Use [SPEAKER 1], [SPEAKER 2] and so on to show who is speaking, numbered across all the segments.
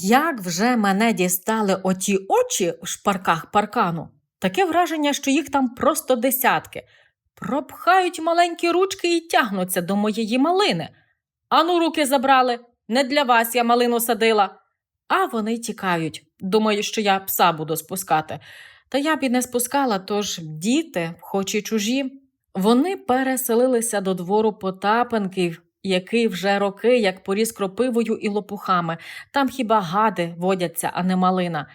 [SPEAKER 1] Як вже мене дістали оті очі в шпарках паркану, таке враження, що їх там просто десятки. Пропхають маленькі ручки і тягнуться до моєї малини. Ану, руки забрали, не для вас я малину садила. А вони тікають. Думають, що я пса буду спускати. Та я б і не спускала, тож діти, хоч і чужі, вони переселилися до двору Потапенків, який вже роки як поріс кропивою і лопухами. Там хіба гади водяться, а не малина.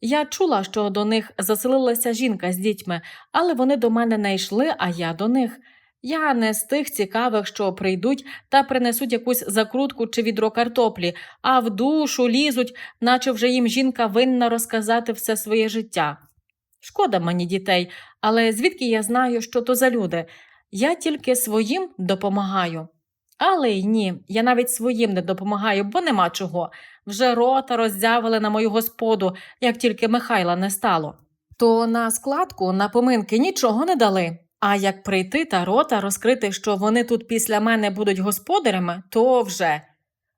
[SPEAKER 1] Я чула, що до них заселилася жінка з дітьми, але вони до мене не йшли, а я до них. Я не з тих цікавих, що прийдуть та принесуть якусь закрутку чи відро картоплі, а в душу лізуть, наче вже їм жінка винна розказати все своє життя. Шкода мені дітей, але звідки я знаю, що то за люди? Я тільки своїм допомагаю. Але й ні, я навіть своїм не допомагаю, бо нема чого. Вже рота роззявили на мою господу, як тільки Михайла не стало. То на складку на поминки нічого не дали. А як прийти та рота розкрити, що вони тут після мене будуть господарями, то вже.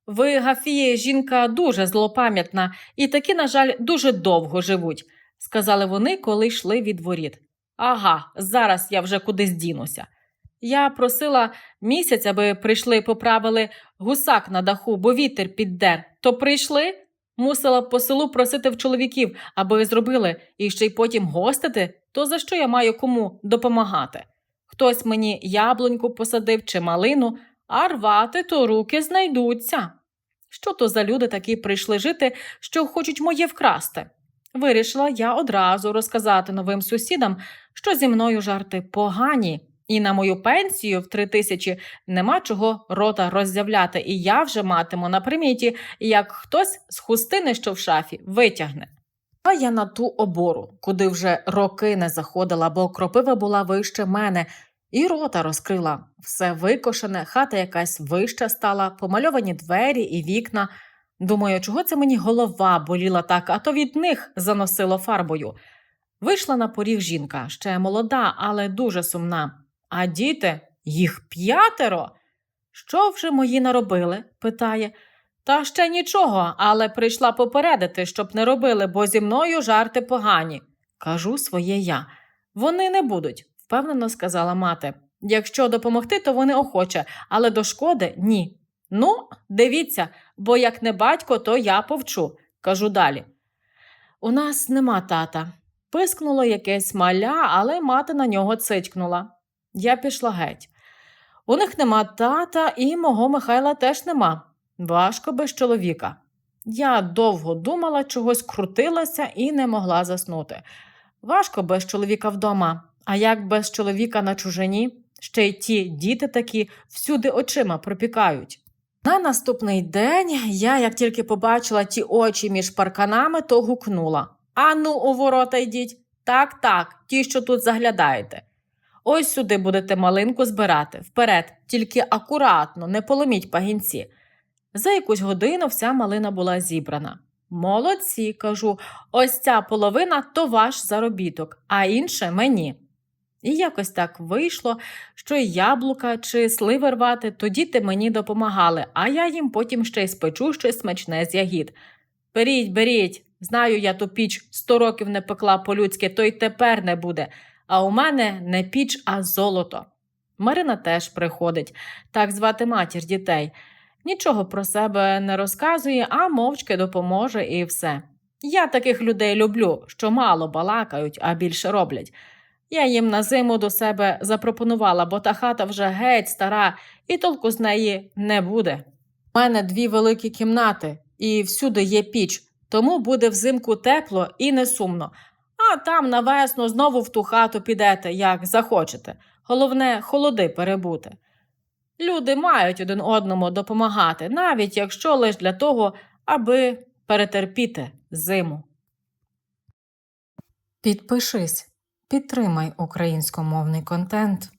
[SPEAKER 1] Ви, Гафіє, жінка дуже злопам'ятна, і такі, на жаль, дуже довго живуть, сказали вони, коли йшли від воріт. Ага, зараз я вже кудись дінуся. Я просила місяць, аби прийшли поправили гусак на даху, бо вітер піддер. То прийшли? Мусила по селу просити в чоловіків, аби зробили, і ще й потім гостити, то за що я маю кому допомагати? Хтось мені яблуньку посадив чи малину, а рвати то руки знайдуться. Що то за люди такі прийшли жити, що хочуть моє вкрасти? Вирішила я одразу розказати новим сусідам, що зі мною жарти погані, і на мою пенсію в три тисячі нема чого рота роззявляти, і я вже матиму на приміті, як хтось з хустини, що в шафі, витягне. А я на ту обору, куди вже роки не заходила, бо кропива була вище мене, і рота розкрила. Все викошене, хата якась вища стала, помальовані двері і вікна. Думаю, чого це мені голова боліла так, а то від них заносило фарбою. Вийшла на поріг жінка, ще молода, але дуже сумна. А діти, їх п'ятеро. Що вже мої наробили? питає. Та ще нічого, але прийшла попередити, щоб не робили, бо зі мною жарти погані. Кажу своє я. Вони не будуть, впевнено сказала мати. Якщо допомогти, то вони охоче, але до шкоди ні. Ну, дивіться, бо як не батько, то я повчу, кажу далі. У нас нема тата. Пискнуло якесь маля, але мати на нього цитькнула. Я пішла геть. У них нема тата, і мого Михайла теж нема. Важко без чоловіка. Я довго думала, чогось крутилася і не могла заснути. Важко без чоловіка вдома, а як без чоловіка на чужині, ще й ті діти такі всюди очима пропікають. На наступний день я, як тільки побачила ті очі між парканами, то гукнула Ану, у ворота йдіть. Так, так, ті, що тут заглядаєте. Ось сюди будете малинку збирати. Вперед, тільки акуратно, не поломіть пагінці. За якусь годину вся малина була зібрана. Молодці, кажу, ось ця половина то ваш заробіток, а інше мені. І якось так вийшло, що яблука чи сливи рвати, то діти мені допомагали, а я їм потім ще й спечу щось смачне з ягід. Беріть, беріть, знаю, я ту піч сто років не пекла по-людськи, то й тепер не буде. А у мене не піч, а золото. Марина теж приходить, так звати матір дітей. Нічого про себе не розказує, а мовчки допоможе і все. Я таких людей люблю, що мало балакають, а більше роблять. Я їм на зиму до себе запропонувала, бо та хата вже геть стара, і толку з неї не буде. У мене дві великі кімнати, і всюди є піч, тому буде взимку тепло і не сумно. А там на весну знову в ту хату підете, як захочете. Головне, холоди перебути. Люди мають один одному допомагати, навіть якщо лише для того, аби перетерпіти зиму. Підпишись, підтримай українськомовний контент.